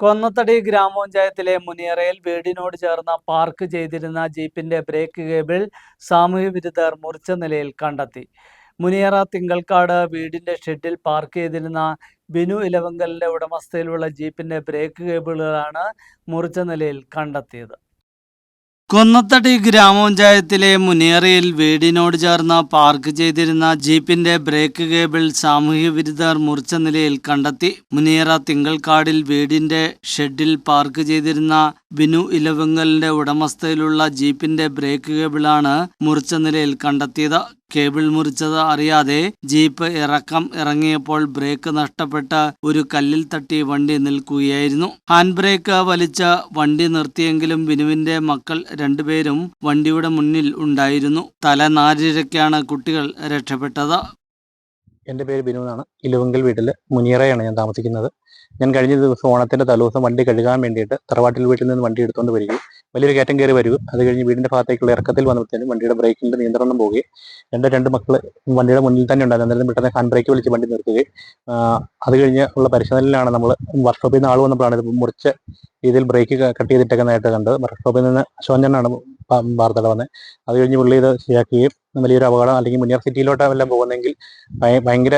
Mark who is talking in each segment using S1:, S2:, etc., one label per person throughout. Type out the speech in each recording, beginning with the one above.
S1: കൊന്നത്തടി ഗ്രാമപഞ്ചായത്തിലെ മുനിയറയിൽ വീടിനോട് ചേർന്ന പാർക്ക് ചെയ്തിരുന്ന ജീപ്പിന്റെ ബ്രേക്ക് കേബിൾ സാമൂഹ്യ വിരുദ്ധർ മുറിച്ച നിലയിൽ കണ്ടെത്തി. മുനിയറ തിങ്കൾക്കാട് വീടിന്റെ ഷെഡിൽ പാർക്ക് ചെയ്തിരുന്ന ബിനു ഇലവങ്കലിന്റെ ഉടമസ്ഥയിലുള്ള ജീപ്പിന്റെ ബ്രേക്ക് കേബിളുകളാണ് മുറിച്ച നിലയിൽ കണ്ടെത്തിയത്. കൊന്നത്തടി ഗ്രാമപഞ്ചായത്തിലെ മുനിയറയിൽ വീടിനോട് ചേർന്ന് പാർക്ക് ചെയ്തിരുന്ന ജീപ്പിന്റെ ബ്രേക്ക് കേബിൾ സാമൂഹ്യ വിരുദ്ധർ മുറിച്ച നിലയിൽ കണ്ടെത്തി. മുനിയറ തിങ്കൾക്കാടിൽ വീടിന്റെ ഷെഡിൽ പാർക്ക് ചെയ്തിരുന്ന ബിനു ഇലവെങ്കലിന്റെ ഉടമസ്ഥയിലുള്ള ജീപ്പിന്റെ ബ്രേക്ക് കേബിളാണ് മുറിച്ച നിലയിൽ കണ്ടെത്തിയത്. കേബിൾ മുറിച്ചത് അറിയാതെ ജീപ്പ് ഇറക്കം ഇറങ്ങിയപ്പോൾ ബ്രേക്ക് നഷ്ടപ്പെട്ട് ഒരു കല്ലിൽ തട്ടി വണ്ടി നിൽക്കുകയായിരുന്നു. ഹാൻഡ് ബ്രേക്ക് വലിച്ച വണ്ടി നിർത്തിയെങ്കിലും ബിനുവിന്റെ മക്കൾ രണ്ടുപേരും വണ്ടിയുടെ മുന്നിൽ ഉണ്ടായിരുന്നു. തല തലനാരിഴയ്ക്കാണ് കുട്ടികൾ രക്ഷപ്പെട്ടത്.
S2: എന്റെ പേര് ബിനു എന്നാണ്. ഇലുവങ്കൽ വീട്ടിൽ മുനിയറയാണ് ഞാൻ താമസിക്കുന്നത്. ഞാൻ കഴിഞ്ഞ ദിവസം ഓണത്തിന്റെ തലേദിവസം വണ്ടി കഴുകാൻ വേണ്ടിയിട്ട് തറവാട്ടിൽ വീട്ടിൽ നിന്ന് വണ്ടി എടുത്തുകൊണ്ട് വരികയും വലിയൊരു കയറ്റം കയറി വരിക അത് കഴിഞ്ഞ് വീടിന്റെ ഭാഗത്തേക്കുള്ള ഇറക്കത്തിൽ വന്നപ്പോഴത്തേനും വണ്ടിയുടെ ബ്രേക്കിന്റെ നിയന്ത്രണം പോവുകയും രണ്ട് രണ്ട് മക്കൾ വണ്ടിയുടെ മുന്നിൽ തന്നെ ഉണ്ടായിരുന്നു. അന്നേരം പെട്ടെന്ന് ഹാൻഡ് ബ്രേക്ക് വിളിച്ച് വണ്ടി നിർത്തുകയും അത് കഴിഞ്ഞ് ഉള്ള പരിശോധനയിലാണ് നമ്മൾ വർക്ക്ഷോപ്പിൽ നിന്ന് ആൾ വന്നപ്പോഴാണ് ഇത് മുറിച്ച രീതിയിൽ ബ്രേക്ക് കട്ട് ചെയ്തിട്ടേക്കുന്നതായിട്ട് കണ്ടത്. വർക്ക്ഷോപ്പിൽ നിന്ന് അശോചനാണ് വാർത്തകൾ വന്നത്. അത് കഴിഞ്ഞ് പുള്ളി ഇത് ശരിയാക്കുകയും വലിയൊരു അപകടം അല്ലെങ്കിൽ മുനിയർ സിറ്റിയിലോട്ട് എല്ലാം പോകുന്നെങ്കിൽ ഭയങ്കര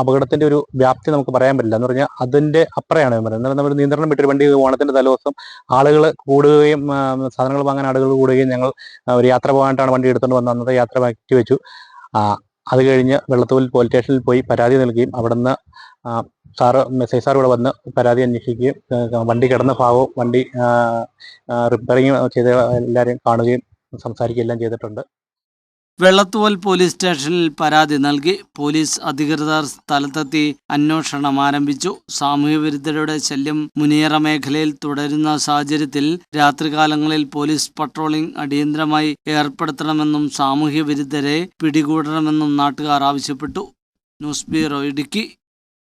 S2: അപകടത്തിന്റെ ഒരു വ്യാപ്തി നമുക്ക് പറയാൻ പറ്റില്ല. എന്ന് പറഞ്ഞാൽ അതിന്റെ അപ്പുറയാണ് പറയുന്നത്. നമ്മൾ നിയന്ത്രണം വിട്ടൊരു വണ്ടി ഓണത്തിന്റെ തലേദിവസം ആളുകൾ കൂടുകയും സാധനങ്ങൾ വാങ്ങാൻ ആളുകൾ കൂടുകയും ഞങ്ങൾ ഒരു യാത്ര പോകാനായിട്ടാണ് വണ്ടി എടുത്തുകൊണ്ട് വന്ന അന്നത്തെ യാത്ര മാറ്റി വെച്ചു. അത് കഴിഞ്ഞ് വെള്ളത്തൂൽ പോലീസ് സ്റ്റേഷനിൽ പോയി പരാതി നൽകുകയും അവിടുന്ന് സാറ് മെസ്സേജ് സാർ ഇവിടെ വന്ന് പരാതി അന്വേഷിക്കുകയും വണ്ടി കിടന്ന ഭാഗവും വണ്ടി റിപ്പയറിങ് ചെയ്ത എല്ലാവരെയും കാണുകയും സംസാരിക്കുകയും എല്ലാം ചെയ്തിട്ടുണ്ട്.
S1: വെള്ളത്തുവൽ പോലീസ് സ്റ്റേഷനിൽ പരാതി നൽകി പോലീസ് അധികൃതർ സ്ഥലത്തെത്തി അന്വേഷണം ആരംഭിച്ചു. സാമൂഹ്യ വിരുദ്ധരുടെ ശല്യം മുനിയറ മേഖലയിൽ തുടരുന്ന സാഹചര്യത്തിൽ രാത്രികാലങ്ങളിൽ പോലീസ് പട്രോളിംഗ് അടിയന്തരമായി ഏർപ്പെടുത്തണമെന്നും സാമൂഹ്യ വിരുദ്ധരെ പിടികൂടണമെന്നും നാട്ടുകാർ ആവശ്യപ്പെട്ടു. News bureau Idukki.